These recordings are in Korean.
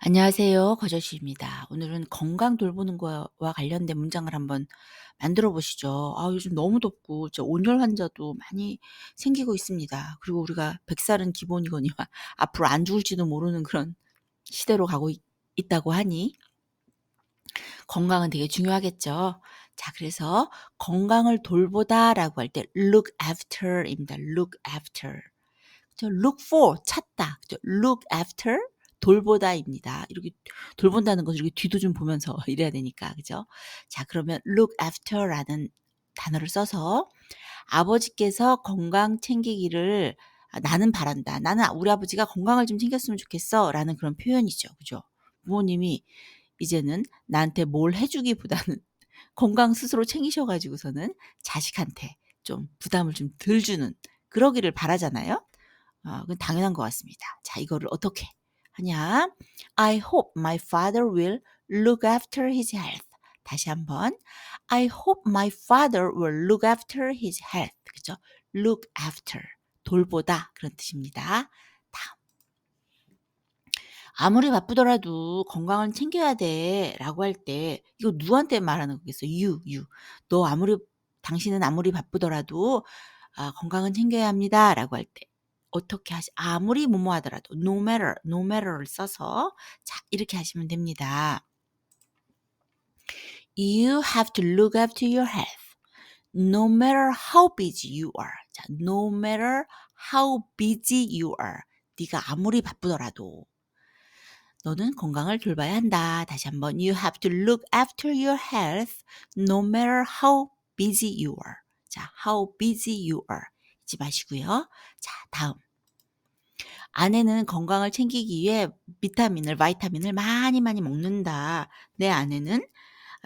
안녕하세요. 거저씨입니다. 오늘은 건강 돌보는 거와 관련된 문장을 한번 만들어 보시죠. 아, 요즘 너무 덥고 저 온열 환자도 많이 생기고 있습니다. 그리고 우리가 100살은 기본이거니와 앞으로 안 죽을지도 모르는 그런 시대로 가고 있, 있다고 하니 건강은 되게 중요하겠죠. 자, 그래서 건강을 돌보다라고 할 때 look after입니다. look after. 저 look for 찾다. 그죠? look after 돌보다입니다. 이렇게 돌본다는 것을 이렇게 뒤도 좀 보면서 이래야 되니까. 그죠? 자, 그러면 look after라는 단어를 써서 아버지께서 건강 챙기기를 아, 나는 바란다. 나는 우리 아버지가 건강을 좀 챙겼으면 좋겠어. 라는 그런 표현이죠. 그죠? 부모님이 이제는 나한테 뭘 해주기보다는 건강 스스로 챙기셔가지고서는 자식한테 좀 부담을 좀 덜 주는 그러기를 바라잖아요. 어, 그건 당연한 것 같습니다. 자, 이거를 어떻게 하냐? I hope my father will look after his health. 다시 한번. I hope my father will look after his health. 그죠? look after. 돌보다. 그런 뜻입니다. 아무리 바쁘더라도 건강을 챙겨야 돼. 라고 할 때, 이거 누구한테 말하는 거겠어? you, you. 너 아무리, 당신은 아무리 바쁘더라도 아, 건강은 챙겨야 합니다. 라고 할 때. 어떻게 하시 아무리 뭐뭐 하더라도 no matter, no matter를 써서 자, 이렇게 하시면 됩니다. You have to look after your health. No matter how busy you are. 자, no matter how busy you are. 네가 아무리 바쁘더라도 너는 건강을 돌봐야 한다. 다시 한번 you have to look after your health no matter how busy you are. 자, how busy you are. 잊지 마시고요. 자, 다음. 아내는 건강을 챙기기 위해 비타민을, 바이타민을 많이 많이 먹는다. 내 아내는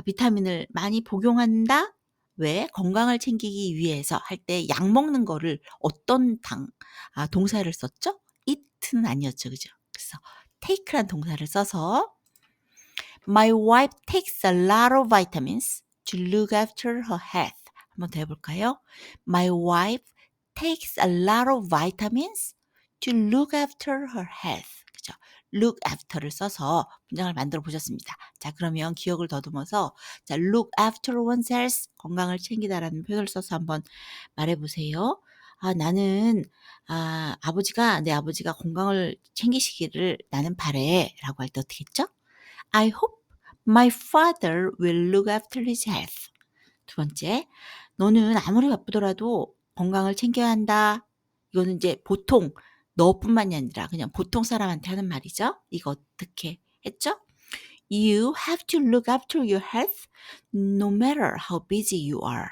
비타민을 많이 복용한다. 왜? 건강을 챙기기 위해서 할 때 약 먹는 거를 어떤 당, 아, 동사를 썼죠? eat는 아니었죠. 그죠? 그래서 take란 동사를 써서 My wife takes a lot of vitamins to look after her health. 한번 더 해볼까요? My wife takes a lot of vitamins to look after her health. 그죠? look after를 써서 문장을 만들어 보셨습니다. 자, 그러면 기억을 더듬어서 자, look after one's health 건강을 챙기다라는 표현을 써서 한번 말해 보세요. 아, 나는 아, 아버지가 내 아버지가 건강을 챙기시기를 나는 바래라고 할 때 어떻게 했죠? I hope my father will look after his health. 두 번째, 너는 아무리 바쁘더라도 건강을 챙겨야 한다. 이거는 이제 보통 너뿐만이 아니라 그냥 보통 사람한테 하는 말이죠. 이거 어떻게 했죠? You have to look after your health no matter how busy you are.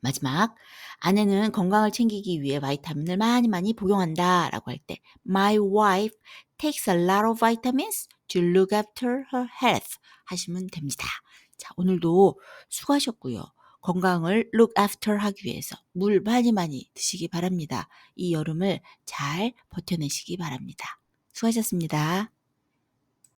마지막 아내는 건강을 챙기기 위해 바이타민을 많이 많이 복용한다 라고 할 때 My wife takes a lot of vitamins to look after her health 하시면 됩니다. 자, 오늘도 수고하셨고요. 건강을 look after 하기 위해서 물 많이 많이 드시기 바랍니다. 이 여름을 잘 버텨내시기 바랍니다. 수고하셨습니다.